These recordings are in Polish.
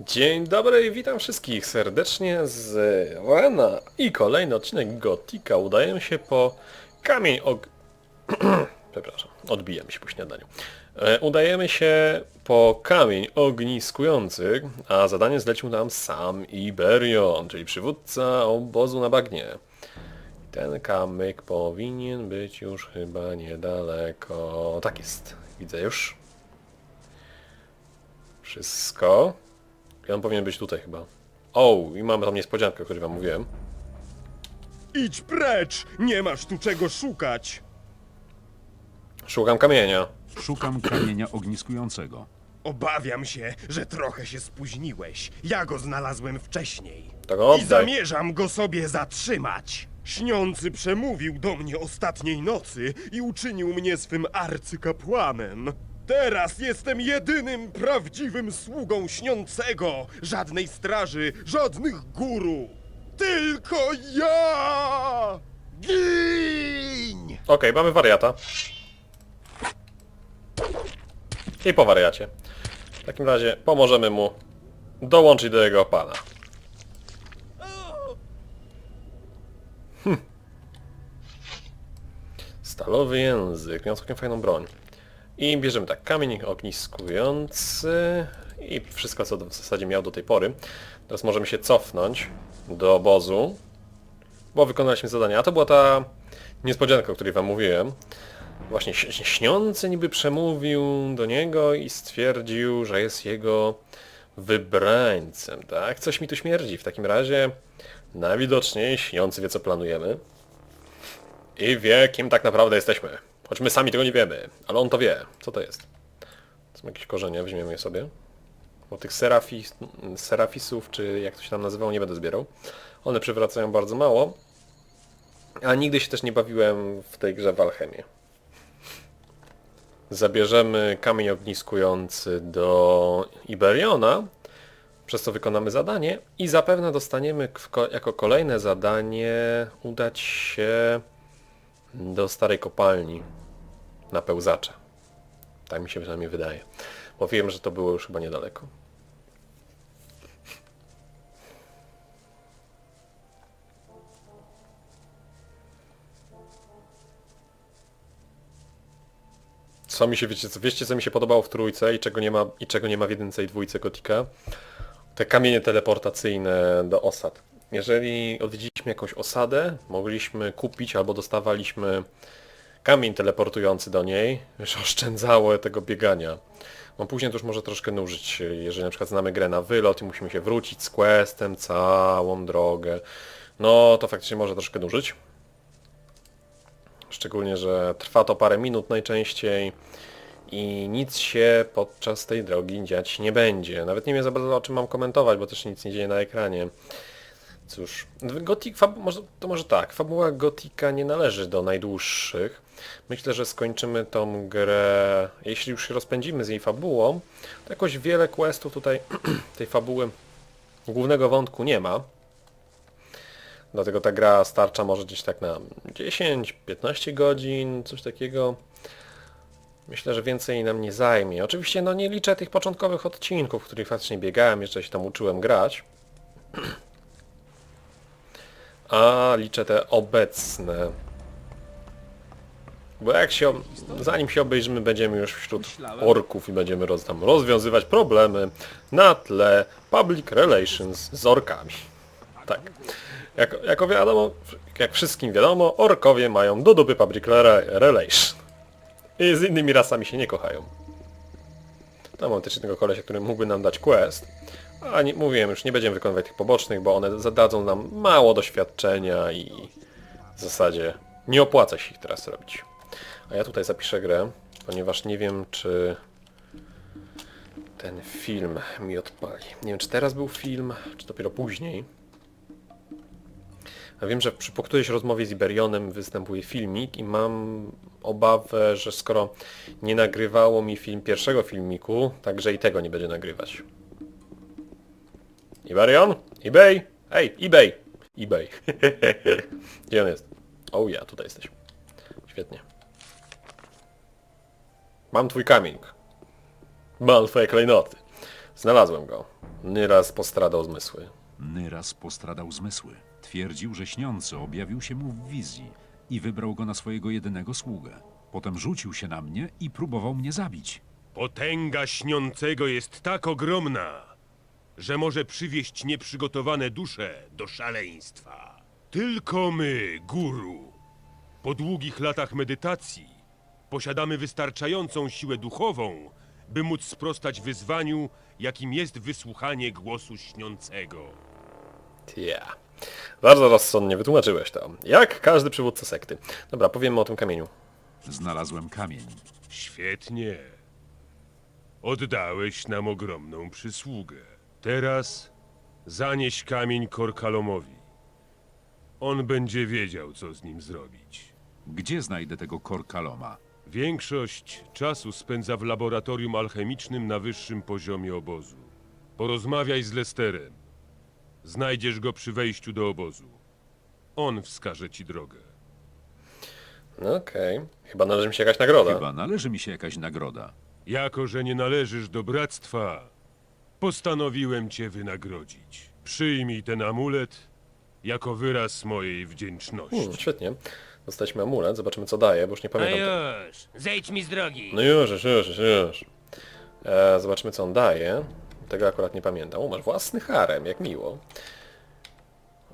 Dzień dobry, witam wszystkich serdecznie z Rana i kolejny odcinek Gotika. Udaję się po kamień og... Przepraszam, odbijam się po śniadaniu. E, Udajemy się po kamień ogniskujący, a zadanie zlecił nam sam Iberion, czyli przywódca obozu na bagnie. Ten kamyk powinien być już chyba niedaleko. Tak jest, widzę już. Wszystko. I on powinien być tutaj chyba. O, i mamy tam niespodziankę, o której wam mówiłem. Idź precz! Nie masz tu czego szukać! Szukam kamienia. Szukam kamienia ogniskującego. Obawiam się, że trochę się spóźniłeś. Ja go znalazłem wcześniej. Go I oddaj. zamierzam go sobie zatrzymać. Śniący przemówił do mnie ostatniej nocy i uczynił mnie swym arcykapłanem. Teraz jestem jedynym prawdziwym sługą śniącego. Żadnej straży, żadnych guru. Tylko ja! Gin! Okej, mamy wariata. I po wariacie. W takim razie pomożemy mu dołączyć do jego pana. Hm. Stalowy język. Miał całkiem fajną broń. I bierzemy tak, kamień ogniskujący i wszystko co w zasadzie miał do tej pory. Teraz możemy się cofnąć do obozu, bo wykonaliśmy zadanie. A to była ta niespodzianka, o której wam mówiłem. Właśnie śniący niby przemówił do niego i stwierdził, że jest jego wybrańcem, tak? Coś mi tu śmierdzi. W takim razie najwidoczniej śniący wie co planujemy i wie kim tak naprawdę jesteśmy. Choć my sami tego nie wiemy, ale on to wie. Co to jest? To są jakieś korzenie, weźmiemy je sobie. Bo tych serafis, serafisów, czy jak to się tam nazywało, nie będę zbierał. One przywracają bardzo mało. A nigdy się też nie bawiłem w tej grze w alchemię. Zabierzemy kamień ogniskujący do Iberiona, przez co wykonamy zadanie i zapewne dostaniemy jako kolejne zadanie udać się do starej kopalni na pełzacze. Tak mi się przynajmniej wydaje. Bo wiem, że to było już chyba niedaleko. Co mi się, wiecie, wiecie co mi się podobało w trójce i czego nie ma, i czego nie ma w jedynce i dwójce Gotika? Te kamienie teleportacyjne do osad. Jeżeli odwiedziliśmy jakąś osadę, mogliśmy kupić albo dostawaliśmy kamień teleportujący do niej, już oszczędzało tego biegania. No później to już może troszkę nużyć, jeżeli na przykład znamy grę na wylot i musimy się wrócić z questem całą drogę, no to faktycznie może troszkę nużyć. Szczególnie, że trwa to parę minut najczęściej i nic się podczas tej drogi dziać nie będzie. Nawet nie wiem za bardzo o czym mam komentować, bo też nic nie dzieje na ekranie. Cóż, Gothic, to może tak, fabuła Gotika nie należy do najdłuższych. Myślę, że skończymy tą grę, jeśli już się rozpędzimy z jej fabułą, to jakoś wiele questów tutaj tej fabuły głównego wątku nie ma. Dlatego ta gra starcza może gdzieś tak na 10-15 godzin, coś takiego. Myślę, że więcej nam nie zajmie. Oczywiście no nie liczę tych początkowych odcinków, w których faktycznie biegałem, jeszcze się tam uczyłem grać. A liczę te obecne. Bo jak się, zanim się obejrzymy, będziemy już wśród orków i będziemy roz, tam rozwiązywać problemy na tle public relations z orkami. Tak. Jak, jako wiadomo, jak wszystkim wiadomo, orkowie mają do dupy public re- relation. I z innymi rasami się nie kochają. Tam mam też jednego kolesia, który mógłby nam dać quest. A nie, mówiłem już, nie będziemy wykonywać tych pobocznych, bo one zadadzą nam mało doświadczenia i w zasadzie nie opłaca się ich teraz robić. A ja tutaj zapiszę grę, ponieważ nie wiem czy ten film mi odpali. Nie wiem czy teraz był film, czy dopiero później. Ja wiem, że przy po którejś rozmowie z Iberionem występuje filmik i mam obawę, że skoro nie nagrywało mi film pierwszego filmiku, także i tego nie będzie nagrywać. Iberion? eBay? Ej, eBay! eBay. Gdzie on jest? O ja, tutaj jesteś. Świetnie. Mam twój kamień. Mam twoje klejnoty. Znalazłem go. Nieraz postradał zmysły. Nyras postradał zmysły. Twierdził, że śniący objawił się mu w wizji i wybrał go na swojego jedynego sługę. Potem rzucił się na mnie i próbował mnie zabić. Potęga śniącego jest tak ogromna, że może przywieść nieprzygotowane dusze do szaleństwa. Tylko my, guru, po długich latach medytacji, posiadamy wystarczającą siłę duchową, by móc sprostać wyzwaniu, jakim jest wysłuchanie głosu śniącego. Tja. Bardzo rozsądnie wytłumaczyłeś to. Jak każdy przywódca sekty. Dobra, powiemy o tym kamieniu. Znalazłem kamień. Świetnie. Oddałeś nam ogromną przysługę. Teraz zanieś kamień Korkalomowi. On będzie wiedział, co z nim zrobić. Gdzie znajdę tego korkaloma? Większość czasu spędza w laboratorium alchemicznym na wyższym poziomie obozu. Porozmawiaj z Lesterem. Znajdziesz go przy wejściu do obozu. On wskaże ci drogę. No Okej. Chyba należy mi się jakaś nagroda. Chyba należy mi się jakaś nagroda. Jako, że nie należysz do bractwa, postanowiłem cię wynagrodzić. Przyjmij ten amulet jako wyraz mojej wdzięczności. Hmm, świetnie. Dostaliśmy amulet, zobaczymy co daje, bo już nie No pamiętam. tego. już, zejdź mi z drogi. No już, już, już, już, już. E, zobaczymy co on daje. Tego akurat nie pamiętam. O, masz własny harem, jak miło.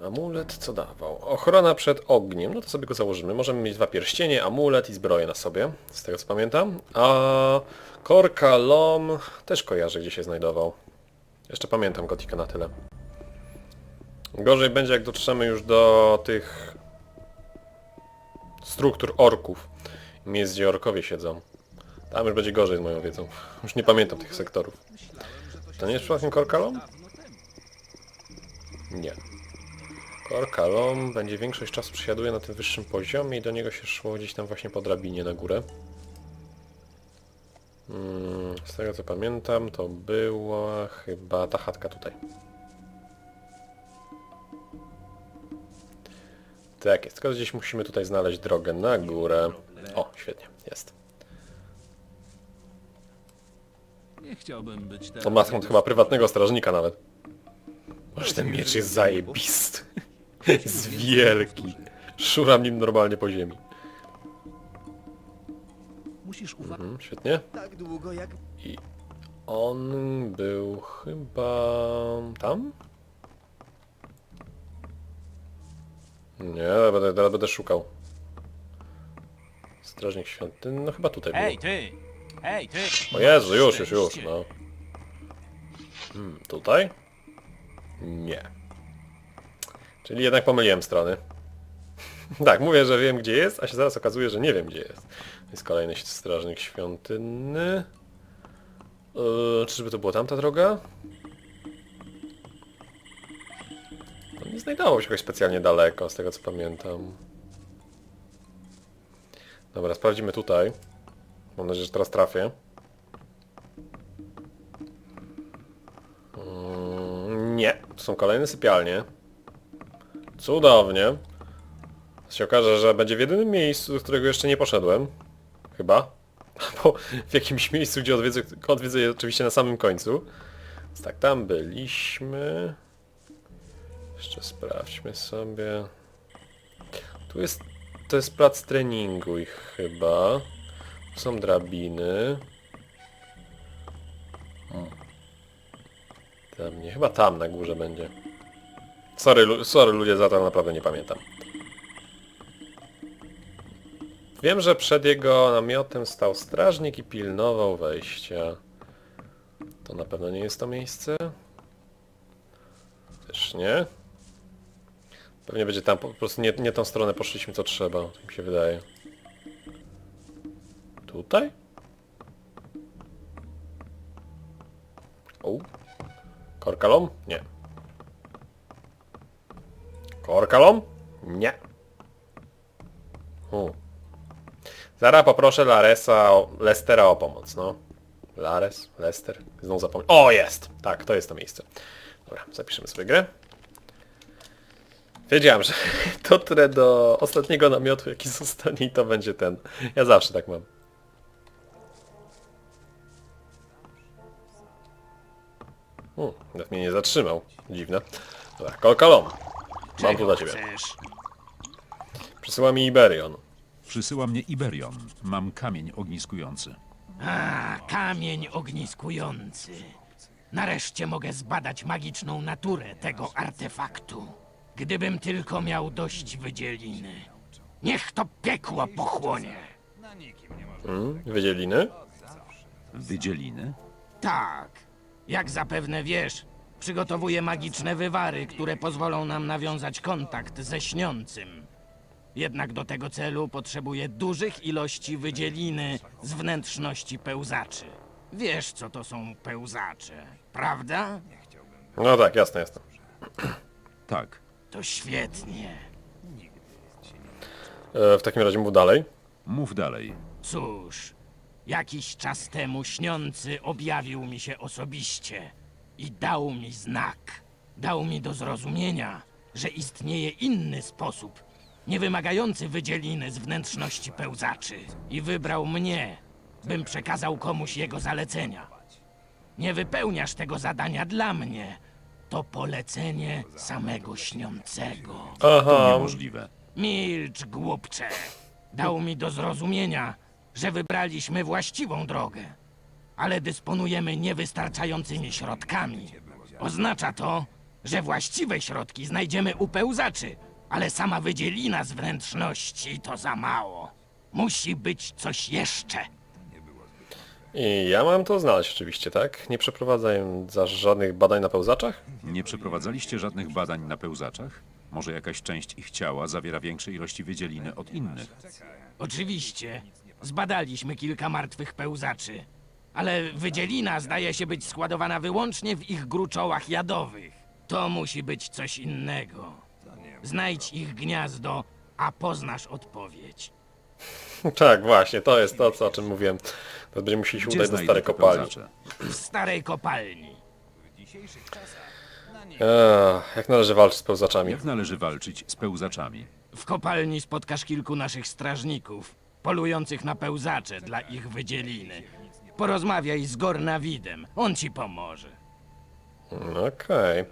Amulet co dawał? Ochrona przed ogniem, no to sobie go założymy. Możemy mieć dwa pierścienie, amulet i zbroję na sobie, z tego co pamiętam. A korka lom też kojarzę gdzie się znajdował. Jeszcze pamiętam gotika na tyle. Gorzej będzie jak dotrzemy już do tych struktur orków. Miejsc gdzie orkowie siedzą. Tam już będzie gorzej z moją wiedzą. Już nie pamiętam tych sektorów. To nie jest przypadkiem Korkalom? Nie. Korkalom będzie większość czasu przesiaduje na tym wyższym poziomie i do niego się szło gdzieś tam właśnie po drabinie na górę. Mm, z tego co pamiętam to była chyba ta chatka tutaj. Tak jest, tylko gdzieś musimy tutaj znaleźć drogę na górę. O, świetnie, jest. Nie chciałbym być teraz... On ma tam chyba prywatnego strażnika nawet. Boże, ten miecz jest zajebisty. Jest wielki. Szuram nim normalnie po ziemi. Musisz uważać. Mhm, świetnie. Tak długo jak I on był chyba tam? Nie, teraz będę, teraz będę szukał. Strażnik świątyny, no chyba tutaj był. ty! Hej, ty! O Jezu, już, już, już, no. Hmm, tutaj? Nie. Czyli jednak pomyliłem strony. tak, mówię, że wiem gdzie jest, a się zaraz okazuje, że nie wiem gdzie jest. Jest kolejny strażnik świątynny. Yy, czyżby to była tamta droga? To nie znajdowało się jakoś specjalnie daleko, z tego co pamiętam. Dobra, sprawdzimy tutaj. Mam nadzieję, że teraz trafię. Mm, Nie, to są kolejne sypialnie. Cudownie. się okaże, że będzie w jedynym miejscu, do którego jeszcze nie poszedłem. Chyba. Albo w jakimś miejscu, gdzie odwiedzę, odwiedzę je oczywiście na samym końcu. Więc tak, tam byliśmy. Jeszcze sprawdźmy sobie. Tu jest... To jest plac treningu ich chyba. Są drabiny. Tam nie, chyba tam na górze będzie. Sorry, sorry ludzie za to, naprawdę nie pamiętam. Wiem, że przed jego namiotem stał strażnik i pilnował wejścia. To na pewno nie jest to miejsce. Też nie. Pewnie będzie tam, po prostu nie, nie tą stronę poszliśmy co trzeba, tak mi się wydaje. Tutaj? O. Korkalom? Nie. Korkalom? Nie. U. Zaraz poproszę Laresa, o, Lestera o pomoc, no. Lares, Lester, znowu zapomniałem. O, jest! Tak, to jest to miejsce. Dobra, zapiszemy sobie grę. Wiedziałem, że dotrę do ostatniego namiotu, jaki zostanie i to będzie ten. Ja zawsze tak mam. Hmm, nawet mnie nie zatrzymał. Dziwne. Dobra, Kolkalom. Mam tu dla ciebie. chcesz? Przysyła mi Iberion. Przysyła mnie Iberion. Mam kamień ogniskujący. A, kamień ogniskujący. Nareszcie mogę zbadać magiczną naturę tego artefaktu. Gdybym tylko miał dość wydzieliny. Niech to piekło pochłonie. Hmm, wydzieliny? Wydzieliny? Tak. Jak zapewne wiesz, przygotowuję magiczne wywary, które pozwolą nam nawiązać kontakt ze śniącym. Jednak do tego celu potrzebuję dużych ilości wydzieliny z wnętrzności pełzaczy. Wiesz, co to są pełzacze, prawda? No tak, jasne, jasne. Tak. To świetnie. E, w takim razie mów dalej. Mów dalej. Cóż, jakiś czas temu śniący objawił mi się osobiście i dał mi znak. Dał mi do zrozumienia, że istnieje inny sposób, nie wymagający wydzieliny z wnętrzności pełzaczy. I wybrał mnie, bym przekazał komuś jego zalecenia. Nie wypełniasz tego zadania dla mnie. To polecenie samego śniącego. To Aha, niemożliwe. Milcz, głupcze. Dał mi do zrozumienia, że wybraliśmy właściwą drogę, ale dysponujemy niewystarczającymi środkami. Oznacza to, że właściwe środki znajdziemy u pełzaczy, ale sama wydzielina z wnętrzności to za mało. Musi być coś jeszcze. i ja mam to znaleźć oczywiście, tak? Nie przeprowadzają za żadnych badań na pełzaczach? Nie przeprowadzaliście żadnych badań na pełzaczach? Może jakaś część ich ciała zawiera większe ilości wydzieliny od innych? Oczywiście, zbadaliśmy kilka martwych pełzaczy, ale wydzielina zdaje się być składowana wyłącznie w ich gruczołach jadowych. To musi być coś innego. Znajdź ich gniazdo, a poznasz odpowiedź. tak, właśnie, to jest to, co, o czym mówiłem. Teraz będziemy musieli się udać do starej kopalni. W starej kopalni. Eee, jak należy walczyć z pełzaczami? Jak należy walczyć z pełzaczami? W kopalni spotkasz kilku naszych strażników, polujących na pełzacze dla ich wydzieliny. Porozmawiaj z Gornawidem, on ci pomoże. Okej.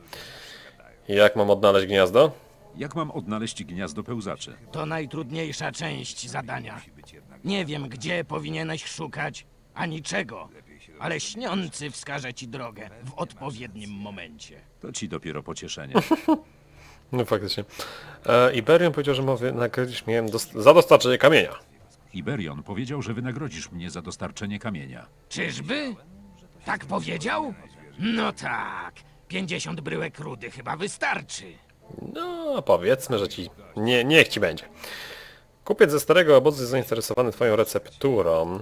Jak mam odnaleźć gniazdo? Jak mam odnaleźć gniazdo pełzaczy? To najtrudniejsza część zadania. Nie wiem, gdzie powinieneś szukać, ani czego, ale śniący wskaże ci drogę w odpowiednim momencie. To ci dopiero pocieszenie. No faktycznie. E, Iberion powiedział, że ma wynagrodzić mnie dos- za dostarczenie kamienia. Iberion powiedział, że wynagrodzisz mnie za dostarczenie kamienia. Czyżby? Tak powiedział? No tak. 50 bryłek rudy chyba wystarczy. No, powiedzmy, że ci... Nie, niech ci będzie. Kupiec ze starego obozu jest zainteresowany twoją recepturą.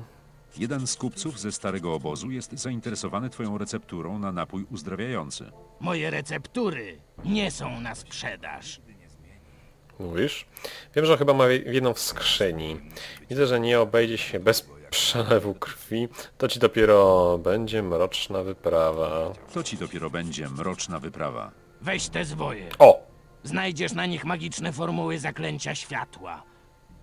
Jeden z kupców ze starego obozu jest zainteresowany twoją recepturą na napój uzdrawiający. Moje receptury nie są na sprzedaż. Mówisz? Wiem, że chyba ma jedną w skrzyni. Widzę, że nie obejdzie się bez przelewu krwi. To ci dopiero będzie mroczna wyprawa. To ci dopiero będzie mroczna wyprawa. Weź te zwoje. O! Znajdziesz na nich magiczne formuły zaklęcia światła.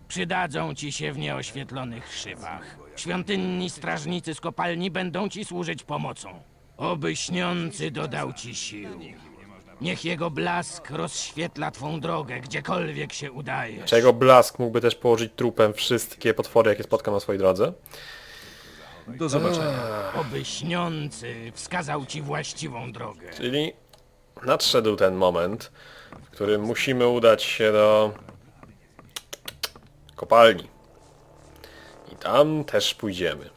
Przydadzą ci się w nieoświetlonych szybach. Świątynni strażnicy z kopalni będą ci służyć pomocą. Oby śniący dodał ci sił. Niech jego blask rozświetla twą drogę, gdziekolwiek się udajesz. Czego blask mógłby też położyć trupem wszystkie potwory, jakie spotkam na swojej drodze? Do zobaczenia. Oby śniący wskazał ci właściwą drogę. Czyli nadszedł ten moment, w którym musimy udać się do kopalni. I tam też pójdziemy.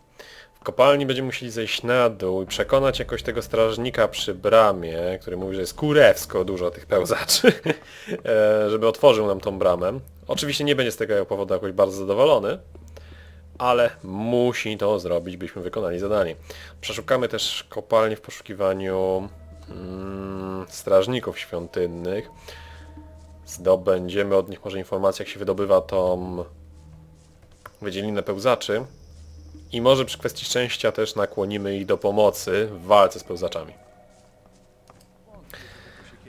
Kopalni będziemy musieli zejść na dół i przekonać jakoś tego strażnika przy bramie, który mówi, że jest kurewsko dużo tych pełzaczy, e, żeby otworzył nam tą bramę. Oczywiście nie będzie z tego powodu jakoś bardzo zadowolony, ale musi to zrobić, byśmy wykonali zadanie. Przeszukamy też kopalnię w poszukiwaniu mm, strażników świątynnych. Zdobędziemy od nich może informację, jak się wydobywa tą wydzielinę pełzaczy. I może przy kwestii szczęścia też nakłonimy ich do pomocy w walce z pełzaczami.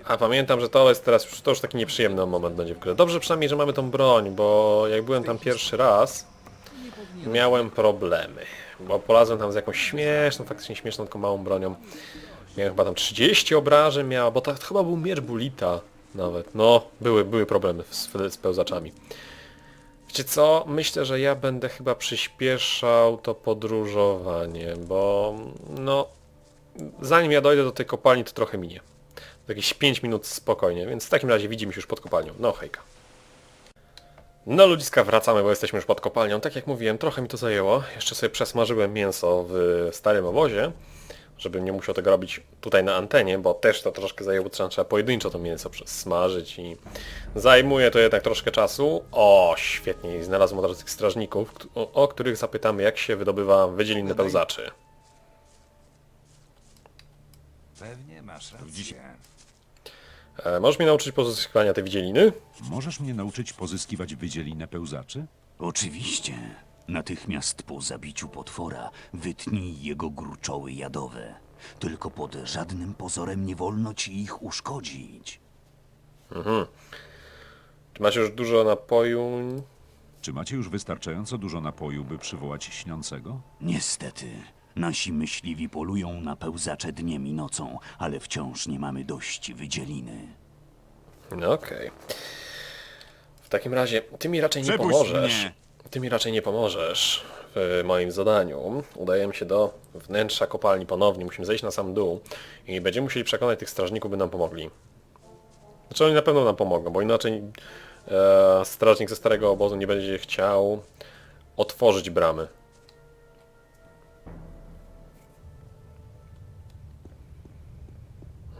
A pamiętam, że to jest teraz to już taki nieprzyjemny moment będzie w grze. Dobrze przynajmniej, że mamy tą broń, bo jak byłem tam pierwszy raz, miałem problemy. Bo polazłem tam z jakąś śmieszną, faktycznie śmieszną, taką małą bronią. Miałem chyba tam 30 obrażeń miała, bo to chyba był miecz Bulita nawet. No, były, były problemy z, z pełzaczami. Wiecie co? Myślę, że ja będę chyba przyspieszał to podróżowanie, bo no zanim ja dojdę do tej kopalni to trochę minie. Jakieś 5 minut spokojnie, więc w takim razie widzimy się już pod kopalnią. No hejka. No ludziska, wracamy, bo jesteśmy już pod kopalnią. Tak jak mówiłem, trochę mi to zajęło. Jeszcze sobie przesmażyłem mięso w starym obozie, żebym nie musiał tego robić tutaj na antenie, bo też to troszkę zajęło, trzeba, trzeba pojedynczo to mięso smażyć i zajmuje to jednak troszkę czasu. O, świetnie, i znalazłem od razu tych strażników, o których zapytamy, jak się wydobywa wydzieliny pełzaczy. Pewnie masz rację. E, możesz mnie nauczyć pozyskiwania tej wydzieliny? Możesz mnie nauczyć pozyskiwać wydzielinę pełzaczy? Oczywiście. Natychmiast po zabiciu potwora wytnij jego gruczoły jadowe. Tylko pod żadnym pozorem nie wolno ci ich uszkodzić. Czy macie już dużo napoju? Czy macie już wystarczająco dużo napoju, by przywołać śniącego? Niestety, nasi myśliwi polują na pełzacze dniem i nocą, ale wciąż nie mamy dość wydzieliny. No okej. W takim razie, ty mi raczej nie Przepuść pomożesz. mnie. Ty mi raczej nie pomożesz w moim zadaniu. Udajemy się do wnętrza kopalni ponownie, musimy zejść na sam dół i będziemy musieli przekonać tych strażników, by nam pomogli. Znaczy oni na pewno nam pomogą, bo inaczej e, strażnik ze starego obozu nie będzie chciał otworzyć bramy.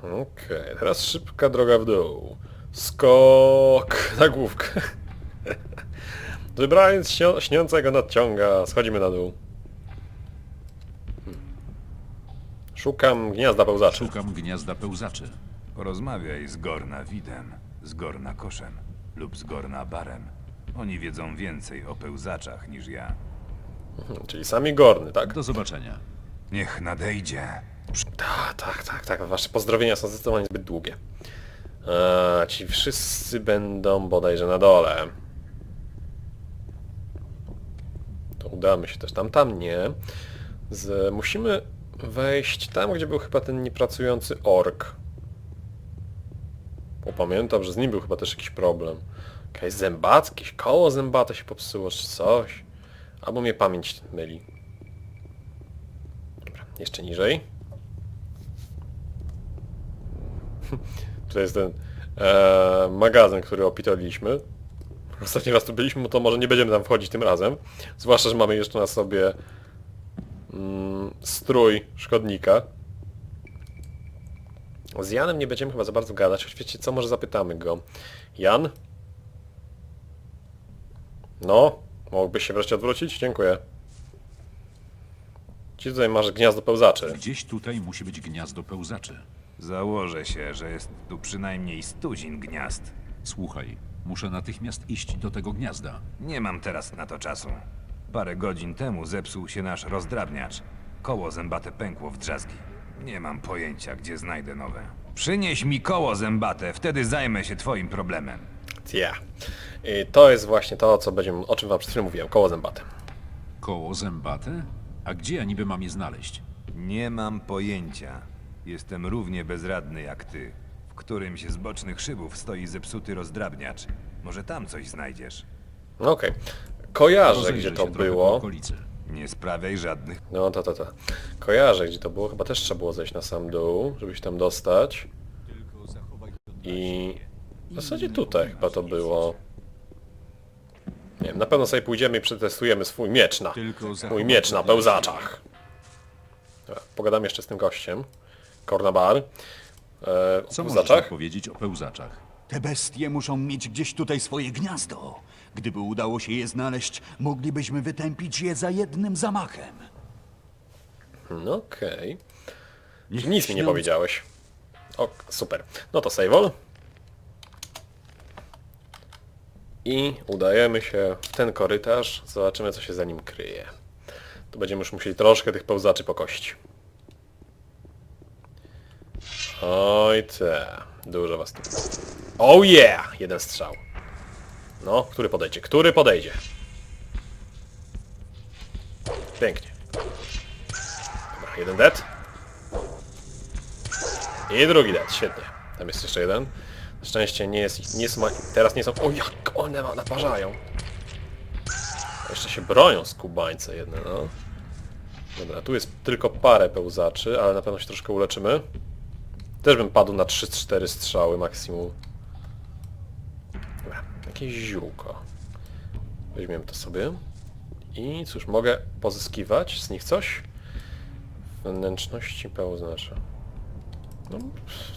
Okej, teraz szybka droga w dół. Skok na główkę. Wybrając śnią śniącego nadciąga, schodzimy na dół. Szukam gniazda pełzaczy. Szukam gniazda pełzaczy. Porozmawiaj z Gorna Widem, z Gorna Koszem lub z Gorna Barem. Oni wiedzą więcej o pełzaczach niż ja. Hmm, Czyli sami gorny, tak? Do zobaczenia. Niech nadejdzie. Tak, tak, tak, tak. Wasze pozdrowienia są zdecydowanie zbyt długie. A, ci wszyscy będą bodajże na dole. To udamy się też tam, tam nie. Z, musimy wejść tam, gdzie był chyba ten niepracujący ork. Bo pamiętam, że z nim był chyba też jakiś problem. Jakaś zębat, jakieś koło zębate się popsuło, czy coś. Albo mnie pamięć myli. Dobra, jeszcze niżej. To jest ten e, magazyn, który opitaliśmy. Ostatni raz tu byliśmy, to może nie będziemy tam wchodzić tym razem. Zwłaszcza, że mamy jeszcze na sobie mm, strój szkodnika. Z Janem nie będziemy chyba za bardzo gadać, choć co, może zapytamy go. Jan? No? Mógłbyś się wreszcie odwrócić? Dziękuję. Ci tutaj masz gniazdo pełzaczy. Gdzieś tutaj musi być gniazdo pełzaczy. Założę się, że jest tu przynajmniej stuzin gniazd. Słuchaj, muszę natychmiast iść do tego gniazda. Nie mam teraz na to czasu. Parę godzin temu zepsuł się nasz rozdrabniacz. Koło zębate pękło w drzazgi. Nie mam pojęcia, gdzie znajdę nowe. Przynieś mi koło zębate, wtedy zajmę się twoim problemem. Ja. I to jest właśnie to, co będziemy, o czym wam przed chwilą mówiłem, koło zębate. Koło zębate? A gdzie ja niby mam je znaleźć? Nie mam pojęcia. Jestem równie bezradny jak ty. W którymś z bocznych szybów stoi zepsuty rozdrabniacz. Może tam coś znajdziesz. No Okej. Kojarzę, gdzie się to trochę po było. okolicy. Nie sprawiaj żadnych. No to, to, to. Kojarzę, gdzie to było. Chyba też trzeba było zejść na sam dół, żeby się tam dostać. I... W zasadzie tutaj chyba to było. Nie wiem, na pewno sobie pójdziemy i przetestujemy swój miecz na... Mój miecz na pełzaczach. Dobra, Pogadam jeszcze z tym gościem. Kornabar. E, o Co możesz pełzaczach? powiedzieć o pełzaczach? Te bestie muszą mieć gdzieś tutaj swoje gniazdo. Gdyby udało się je znaleźć, moglibyśmy wytępić je za jednym zamachem. No okej. Niech Nic mi nie śnią- powiedziałeś. O, super. No to save all. I udajemy się w ten korytarz. Zobaczymy, co się za nim kryje. Tu będziemy już musieli troszkę tych pełzaczy pokościć. Oj te. Dużo was tu. Oh yeah! Jeden strzał. No, który podejdzie? Który podejdzie? Pięknie. Dobra, jeden dead. I drugi dead, świetnie. Tam jest jeszcze jeden. Na szczęście nie jest ich, nie są, teraz nie są... O jak one naparzają. Jeszcze się bronią skubańce jedne, no. Dobra, tu jest tylko parę pełzaczy, ale na pewno się troszkę uleczymy. Też bym padł na 3-4 strzały maksimum. Dobra, jakieś ziółko. Weźmiemy to sobie. I cóż, mogę pozyskiwać z nich coś? Wnętrzności pełzacza. No,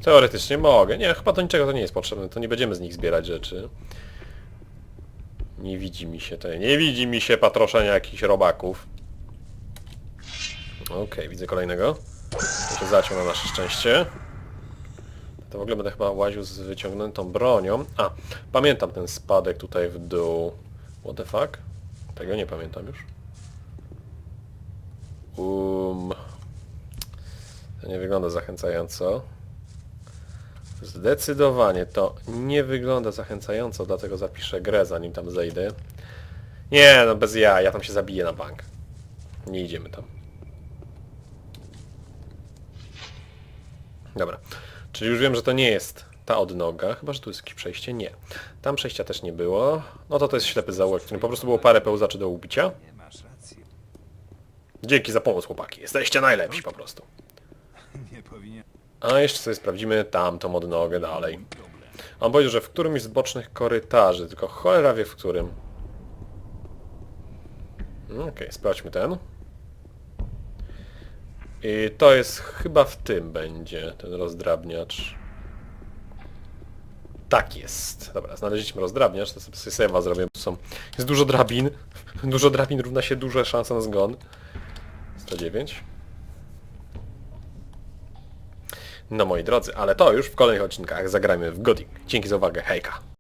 teoretycznie mogę. Nie, chyba do niczego to nie jest potrzebne. To nie będziemy z nich zbierać rzeczy. Nie widzi mi się tutaj. Nie widzi mi się patroszenia jakichś robaków. Okej, widzę kolejnego. To zaciął na nasze szczęście. To w ogóle będę chyba łaził z wyciągniętą bronią. A, pamiętam ten spadek tutaj w dół. What the fuck? Tego nie pamiętam już. Um, to nie wygląda zachęcająco. Zdecydowanie to nie wygląda zachęcająco, dlatego zapiszę grę zanim tam zejdę. Nie, no bez ja, ja tam się zabiję na bank. Nie idziemy tam. Dobra. Czyli już wiem, że to nie jest ta odnoga, chyba, że tu jest jakieś przejście. Nie. Tam przejścia też nie było. No to to jest ślepy zaułek, w którym po prostu było parę pełzaczy do ubicia. Dzięki za pomoc, chłopaki. Jesteście najlepsi po prostu. A jeszcze sobie sprawdzimy tamtą odnogę dalej. On powiedział, że w którymś z bocznych korytarzy, tylko cholera wie w którym. Okej, sprawdźmy ten. I to jest chyba w tym będzie, ten rozdrabniacz. Tak jest. Dobra, znaleźliśmy rozdrabniacz, to sobie save'a zrobię. Są, jest dużo drabin. Dużo drabin równa się duże szanse na zgon. 109. No moi drodzy, ale to już w kolejnych odcinkach zagrajmy w Gothic. Dzięki za uwagę, hejka!